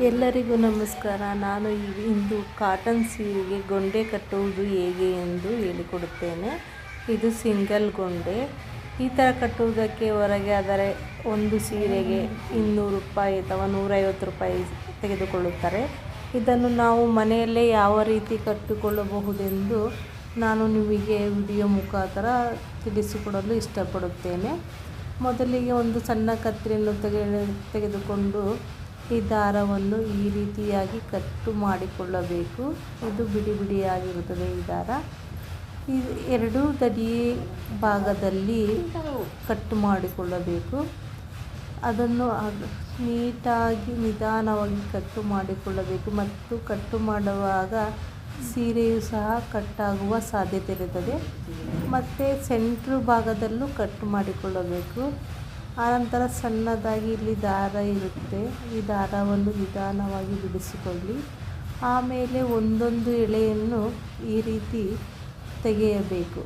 ಎಲ್ಲರಿಗೂ ನಮಸ್ಕಾರ. ನಾನು ಇಂದು ಕಾಟನ್ ಸೀರೆಗೆ ಗೊಂಡೆ ಕಟ್ಟುವುದು ಹೇಗೆ ಎಂದು ಹೇಳಿಕೊಡುತ್ತೇನೆ. ಇದು ಸಿಂಗಲ್ ಗೊಂಡೆ. ಈ ಥರ ಕಟ್ಟುವುದಕ್ಕೆ ಹೊರಗೆ ಆದರೆ ಒಂದು ಸೀರೆಗೆ ಇನ್ನೂರು ರೂಪಾಯಿ ಅಥವಾ ನೂರೈವತ್ತು ರೂಪಾಯಿ ತೆಗೆದುಕೊಳ್ಳುತ್ತಾರೆ. ಇದನ್ನು ನಾವು ಮನೆಯಲ್ಲೇ ಯಾವ ರೀತಿ ಕಟ್ಟಿಕೊಳ್ಳಬಹುದೆಂದು ನಾನು ನಿಮಗೆ ವಿಡಿಯೋ ಮುಖಾಂತರ ತಿಳಿಸಿಕೊಡಲು ಇಷ್ಟಪಡುತ್ತೇನೆ. ಮೊದಲಿಗೆ ಒಂದು ಸಣ್ಣ ಕತ್ತರಿಯನ್ನು ತೆಗೆ ತೆಗೆದುಕೊಂಡು ಈ ದಾರವನ್ನು ಈ ರೀತಿಯಾಗಿ ಕಟ್ಟು ಮಾಡಿಕೊಳ್ಳಬೇಕು. ಇದು ಬಿಡಿ ಬಿಡಿಯಾಗಿರುತ್ತದೆ ಈ ದಾರ. ಈ ಎರಡೂ ದಡಿ ಭಾಗದಲ್ಲಿ ಕಟ್ಟು ಮಾಡಿಕೊಳ್ಳಬೇಕು. ಅದನ್ನು ನೀಟಾಗಿ ನಿಧಾನವಾಗಿ ಕಟ್ಟು ಮಾಡಿಕೊಳ್ಳಬೇಕು ಮತ್ತು ಕಟ್ಟು ಮಾಡುವಾಗ ಸೀರೆಯು ಸಹ ಕಟ್ಟಾಗುವ ಸಾಧ್ಯತೆ ಇರುತ್ತದೆ. ಮತ್ತು ಸೆಂಟ್ರ್ ಭಾಗದಲ್ಲೂ ಕಟ್ಟು ಮಾಡಿಕೊಳ್ಳಬೇಕು. ಆನಂತರ ಸಣ್ಣದಾಗಿ ಇಲ್ಲಿ ದಾರ ಇರುತ್ತೆ. ಈ ದಾರವನ್ನು ನಿಧಾನವಾಗಿ ಬಿಡಿಸಿಕೊಳ್ಳಿ. ಆಮೇಲೆ ಒಂದೊಂದು ಎಳೆಯನ್ನು ಈ ರೀತಿ ತೆಗೆಯಬೇಕು.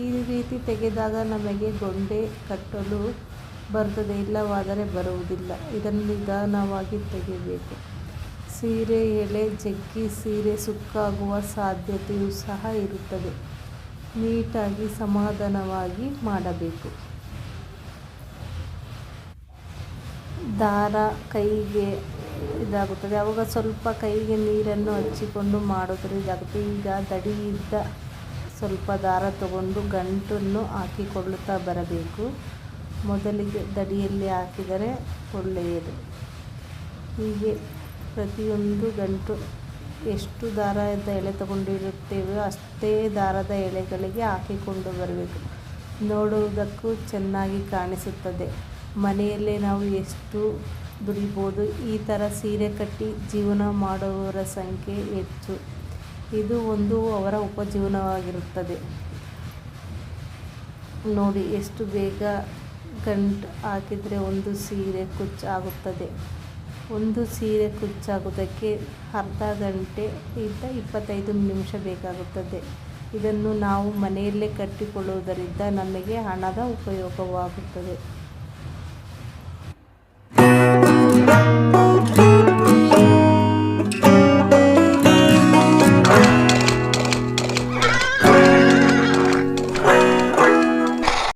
ಈ ರೀತಿ ತೆಗೆದಾಗ ನಮಗೆ ಗೊಂಡೆ ಕಟ್ಟಲು ಬರ್ತದೆ, ಇಲ್ಲವಾದರೆ ಬರುವುದಿಲ್ಲ. ಇದನ್ನು ನಿಧಾನವಾಗಿ ತೆಗೆಯಬೇಕು. ಸೀರೆ, ಎಳೆ, ಜಗ್ಗಿ ಸೀರೆ ಸುಕ್ಕಾಗುವ ಸಾಧ್ಯತೆಯೂ ಸಹ ಇರುತ್ತದೆ. ನೀಟಾಗಿ ಸಮಾಧಾನವಾಗಿ ಮಾಡಬೇಕು. ದಾರ ಕೈಗೆ ಇದಾಗುತ್ತದೆ. ಅವಾಗ ಸ್ವಲ್ಪ ಕೈಗೆ ನೀರನ್ನು ಹಚ್ಚಿಕೊಂಡು ಮಾಡೋದ್ರೆ ಇದಾಗುತ್ತೆ. ಈಗ ದಡಿಯಿದ್ದ ಸ್ವಲ್ಪ ದಾರ ತಗೊಂಡು ಗಂಟನ್ನು ಹಾಕಿಕೊಳ್ಳುತ್ತಾ ಬರಬೇಕು. ಮೊದಲಿಗೆ ದಡಿಯಲ್ಲಿ ಹಾಕಿದರೆ ಒಳ್ಳೆಯದು. ಹೀಗೆ ಪ್ರತಿಯೊಂದು ಗಂಟು ಎಷ್ಟು ದಾರದ ಎಳೆ ತಗೊಂಡಿರುತ್ತೇವೋ ಅಷ್ಟೇ ದಾರದ ಎಳೆಗಳಿಗೆ ಹಾಕಿಕೊಂಡು ಬರಬೇಕು. ನೋಡುವುದಕ್ಕೂ ಚೆನ್ನಾಗಿ ಕಾಣಿಸುತ್ತದೆ. ಮನೆಯಲ್ಲೇ ನಾವು ಎಷ್ಟು ದುಡಿಬೋದು? ಈ ಥರ ಸೀರೆ ಕಟ್ಟಿ ಜೀವನ ಮಾಡುವವರ ಸಂಖ್ಯೆ ಹೆಚ್ಚು. ಇದು ಒಂದು ಅವರ ಉಪಜೀವನವಾಗಿರುತ್ತದೆ. ನೋಡಿ, ಎಷ್ಟು ಬೇಗ ಗಂಟು ಹಾಕಿದರೆ ಒಂದು ಸೀರೆ ಕುಚ್ಚಾಗುತ್ತದೆ. ಒಂದು ಸೀರೆ ಕುಚ್ಚಾಗೋದಕ್ಕೆ ಅರ್ಧ ಗಂಟೆ ಇಂದ ಇಪ್ಪತ್ತೈದು ನಿಮಿಷ ಬೇಕಾಗುತ್ತದೆ. ಇದನ್ನು ನಾವು ಮನೆಯಲ್ಲೇ ಕಟ್ಟಿಕೊಳ್ಳುವುದರಿಂದ ನಮಗೆ ಹಣದ ಉಪಯೋಗವಾಗುತ್ತದೆ. Música